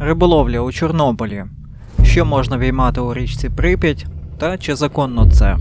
Риболовля у Чорнобилі. Що можна віймати у річці Прип'ять та чи законно це?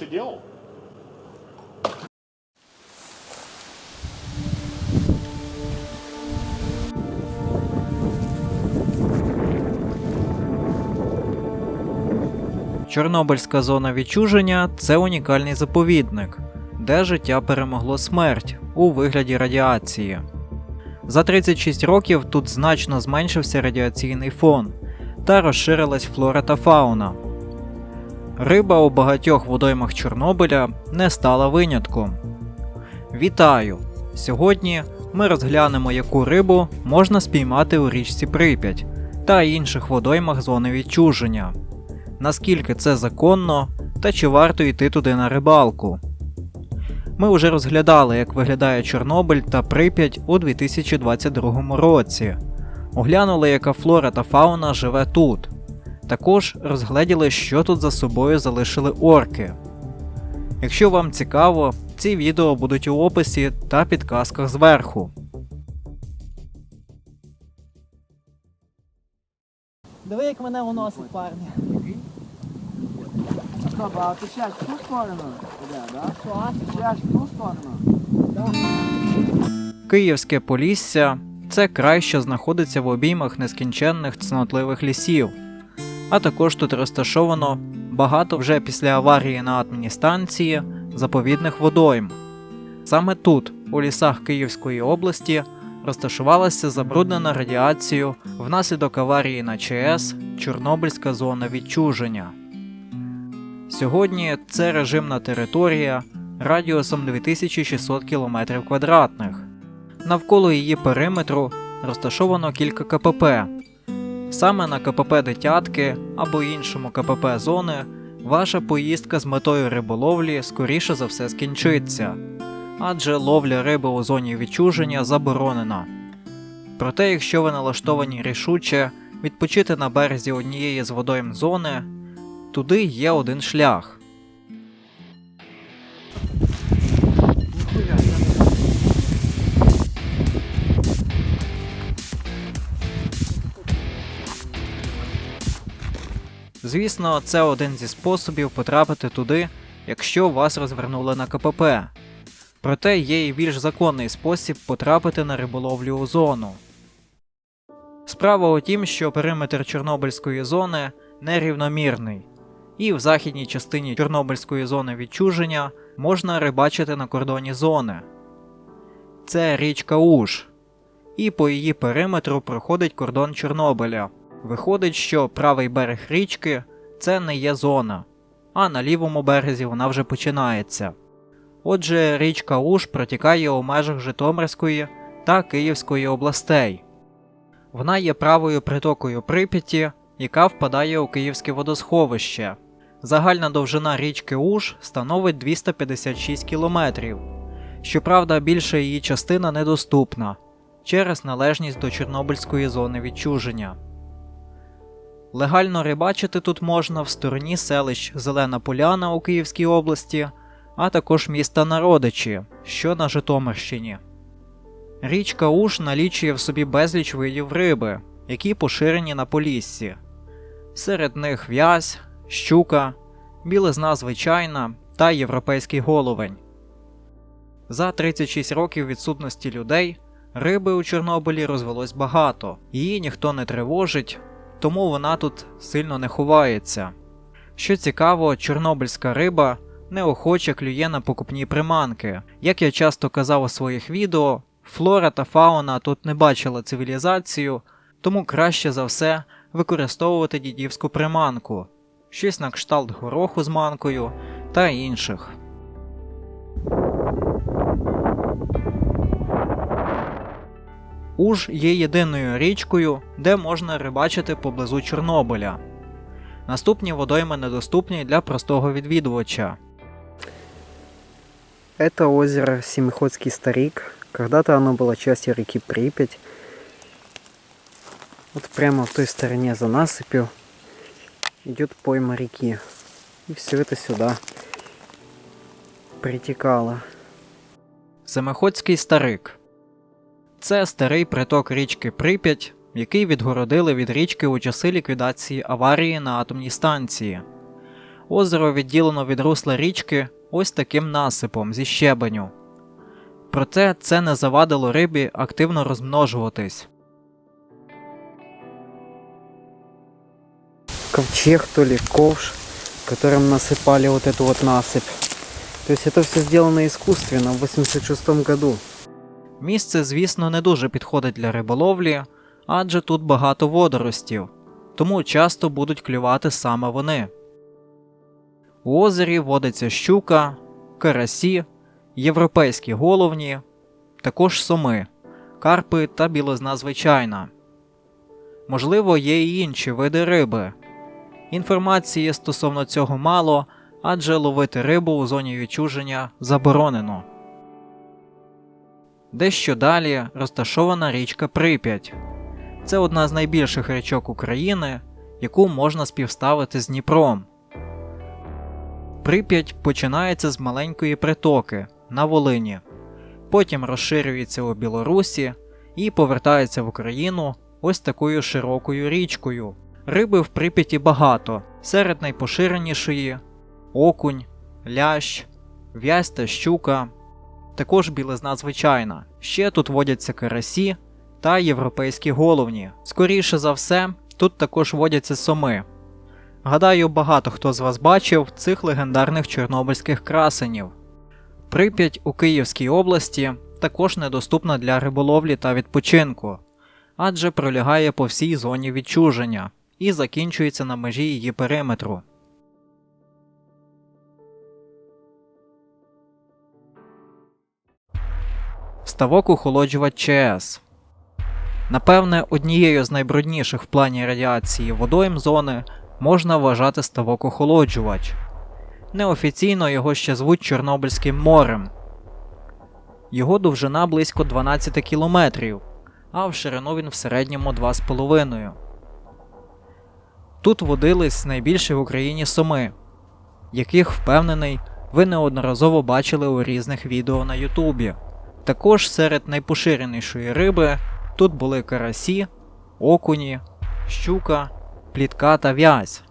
Раньше делал? Чорнобильська зона відчуження це унікальний заповідник, де життя перемогло смерть у вигляді радіації. За 36 років тут значно зменшився радіаційний фон та розширилась флора та фауна. Риба у багатьох водоймах Чорнобиля не стала винятком. Вітаю! Сьогодні ми розглянемо, яку рибу можна спіймати у річці Прип'ять та інших водоймах зони відчуження наскільки це законно та чи варто йти туди на рибалку. Ми вже розглядали, як виглядає Чорнобиль та Прип'ять у 2022 році. Оглянули, яка флора та фауна живе тут. Також розгледіли, що тут за собою залишили орки. Якщо вам цікаво, ці відео будуть у описі та підказках зверху. Диви, як мене уносить парні. Стоп, а ти ще в ту сторону? Що? Ти ще в ту сторону? Київське Полісся це край, що знаходиться в обіймах нескінченних цнотливих лісів. А також тут розташовано багато вже після аварії на атомній станції заповідних водойм. Саме тут, у лісах Київської області, розташувалася забруднена радіацією внаслідок аварії на ЧАЕС Чорнобильська зона відчуження. Сьогодні це режимна територія радіусом 2600 км квадратних. Навколо її периметру розташовано кілька КПП. Саме на КПП Дитятки або іншому КПП зони ваша поїздка з метою риболовлі скоріше за все скінчиться, адже ловля риби у зоні відчуження заборонена. Проте, якщо ви налаштовані рішуче відпочити на березі однієї з водойм зони, туди є один шлях. Звісно, це один зі способів потрапити туди, якщо вас розвернули на КПП. Проте є і більш законний спосіб потрапити на риболовлю у зону. Справа у тім, що периметр Чорнобильської зони нерівномірний, і в західній частині Чорнобильської зони відчуження можна рибачити на кордоні зони. Це річка Уж, і по її периметру проходить кордон Чорнобиля. Виходить, що правий берег річки це не є зона, а на лівому березі вона вже починається. Отже, річка Уж протікає у межах Житомирської та Київської областей. Вона є правою притокою Прип'яті, яка впадає у Київське водосховище. Загальна довжина річки Уж становить 256 кілометрів. Щоправда, більша її частина недоступна через належність до Чорнобильської зони відчуження. Легально рибачити тут можна в стороні селищ Зелена Поляна у Київській області, а також міста Народичі, що на Житомирщині. Річка Уж налічує в собі безліч видів риби, які поширені на Поліссі. Серед них в'язь, щука, білизна звичайна та європейський головень. За 36 років відсутності людей риби у Чорнобилі розвелось багато, її ніхто не тривожить, тому вона тут сильно не ховається. Що цікаво, чорнобильська риба неохоче клює на покупні приманки. Як я часто казав у своїх відео, флора та фауна тут не бачила цивілізацію, тому краще за все використовувати дідівську приманку, щось на кшталт гороху з манкою та інших. Уж є єдиною річкою, де можна рибачити поблизу Чорнобиля. Наступні водойми недоступні для простого відвідувача. Это озеро Семиходский старик. Когда-то оно было частью реки Припять. Вот прямо в той стороне за насыпью идет пойма реки. И все это сюда притекало. Семиходський старик. Це старий приток річки Прип'ять, який відгородили від річки у часи ліквідації аварії на атомній станції. Озеро відділено від русла річки ось таким насипом зі щебеню. Проте це не завадило рибі активно розмножуватись. Ковчег, то ли ковш, которым насыпали вот эту вот насыпь. То есть это все сделано искусственно в 86 году. Місце, звісно, не дуже підходить для риболовлі, адже тут багато водоростів, тому часто будуть клювати саме вони. У озері водиться щука, карасі, європейські головні, також соми, карпи та білозна звичайна. Можливо, є й інші види риби. Інформації стосовно цього мало, адже ловити рибу у зоні відчуження заборонено. Дещо далі розташована річка Прип'ять. Це одна з найбільших річок України, яку можна співставити з Дніпром. Прип'ять починається з маленької притоки на Волині, потім розширюється у Білорусі і повертається в Україну ось такою широкою річкою. Риби в Прип'яті багато, серед найпоширенішої окунь, лящ, в'язь та щука, також білизна звичайна. Ще тут водяться карасі та європейські головні. Скоріше за все, тут також водяться соми. Гадаю, багато хто з вас бачив цих легендарних чорнобильських красенів. Прип'ять у Київській області також недоступна для риболовлі та відпочинку, адже пролягає по всій зоні відчуження і закінчується на межі її периметру. Ставок охолоджувач ЧС. Напевне, однією з найбрудніших в плані радіації водойм зони можна вважати ставок охолоджувач. Неофіційно його ще звуть Чорнобильським морем. Його довжина близько 12 кілометрів, а в ширину він в середньому 2,5. Тут водились найбільші в Україні соми, яких впевнений ви неодноразово бачили у різних відео на Ютубі. Також серед найпоширенішої риби тут були карасі, окуні, щука, плітка та в'язь.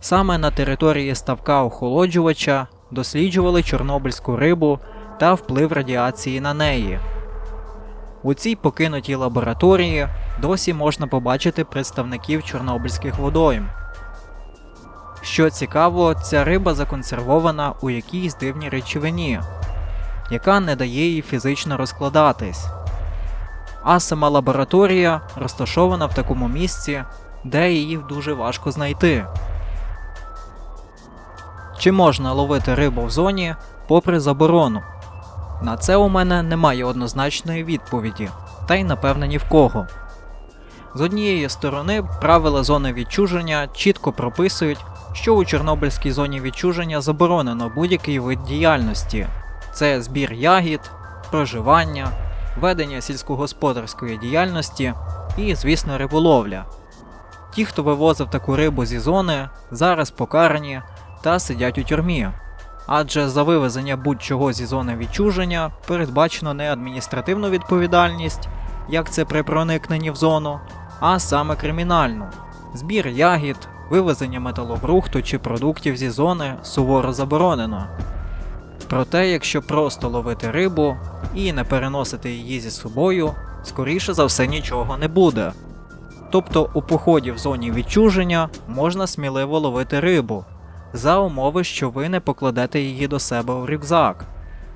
Саме на території ставка охолоджувача досліджували чорнобильську рибу та вплив радіації на неї. У цій покинутій лабораторії досі можна побачити представників чорнобильських водойм. Що цікаво, ця риба законсервована у якійсь дивній речовині, яка не дає їй фізично розкладатись. А сама лабораторія розташована в такому місці, де її дуже важко знайти. Чи можна ловити рибу в зоні попри заборону? На це у мене немає однозначної відповіді, та й напевне ні в кого. З однієї сторони, правила зони відчуження чітко прописують, що у Чорнобильській зоні відчуження заборонено будь-який вид діяльності це збір ягід, проживання, ведення сільськогосподарської діяльності і, звісно, риболовля. Ті, хто вивозив таку рибу зі зони, зараз покарані та сидять у тюрмі. Адже за вивезення будь-чого зі зони відчуження передбачено не адміністративну відповідальність, як це при проникненні в зону, а саме кримінальну. Збір ягід, вивезення металобрухту чи продуктів зі зони суворо заборонено. Проте, якщо просто ловити рибу і не переносити її зі собою, скоріше за все нічого не буде. Тобто у поході в зоні відчуження можна сміливо ловити рибу, за умови, що ви не покладете її до себе у рюкзак,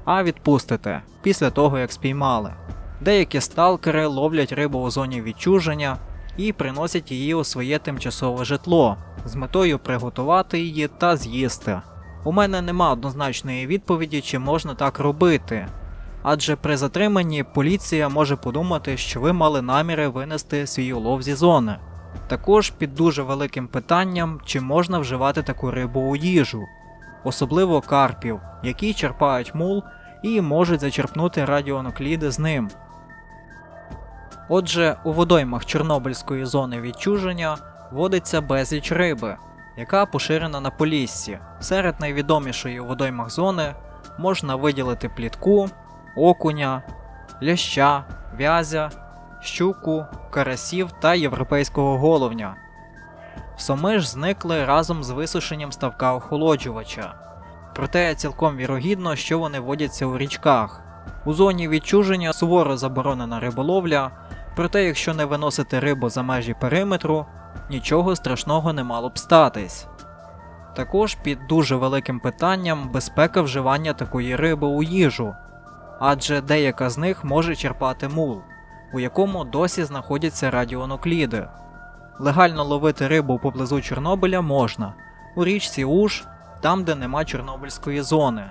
а відпустите після того, як спіймали. Деякі сталкери ловлять рибу у зоні відчуження і приносять її у своє тимчасове житло з метою приготувати її та з'їсти. У мене нема однозначної відповіді, чи можна так робити, Адже при затриманні поліція може подумати, що ви мали наміри винести свій улов зі зони. Також під дуже великим питанням, чи можна вживати таку рибу у їжу, особливо карпів, які черпають мул і можуть зачерпнути радіонукліди з ним. Отже, у водоймах Чорнобильської зони відчуження водиться безліч риби, яка поширена на Поліссі. Серед найвідомішої у водоймах зони можна виділити плітку, окуня, ляща, вязя, щуку, карасів та європейського головня. Соми ж зникли разом з висушенням ставка охолоджувача. Проте цілком вірогідно, що вони водяться у річках. У зоні відчуження суворо заборонена риболовля, проте якщо не виносити рибу за межі периметру, нічого страшного не мало б статись. Також під дуже великим питанням безпека вживання такої риби у їжу, адже деяка з них може черпати мул, у якому досі знаходяться радіонукліди. Легально ловити рибу поблизу Чорнобиля можна у річці Уж, там де нема Чорнобильської зони,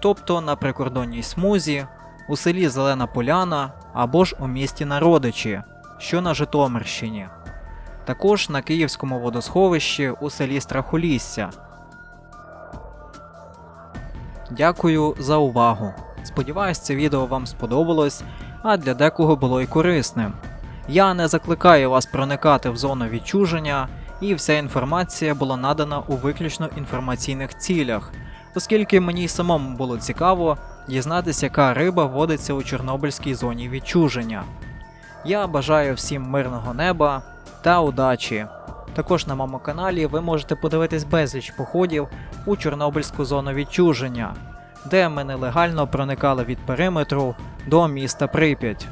тобто на прикордонній смузі, у селі Зелена Поляна або ж у місті Народичі, що на Житомирщині. Також на Київському водосховищі у селі Страхолісся. Дякую за увагу. Сподіваюсь, це відео вам сподобалось, а для декого було й корисним. Я не закликаю вас проникати в зону відчуження, і вся інформація була надана у виключно інформаційних цілях, оскільки мені й самому було цікаво дізнатися, яка риба водиться у Чорнобильській зоні відчуження. Я бажаю всім мирного неба та удачі. Також на моєму каналі ви можете подивитись безліч походів у Чорнобильську зону відчуження, де ми нелегально проникали від периметру до міста Прип'ять.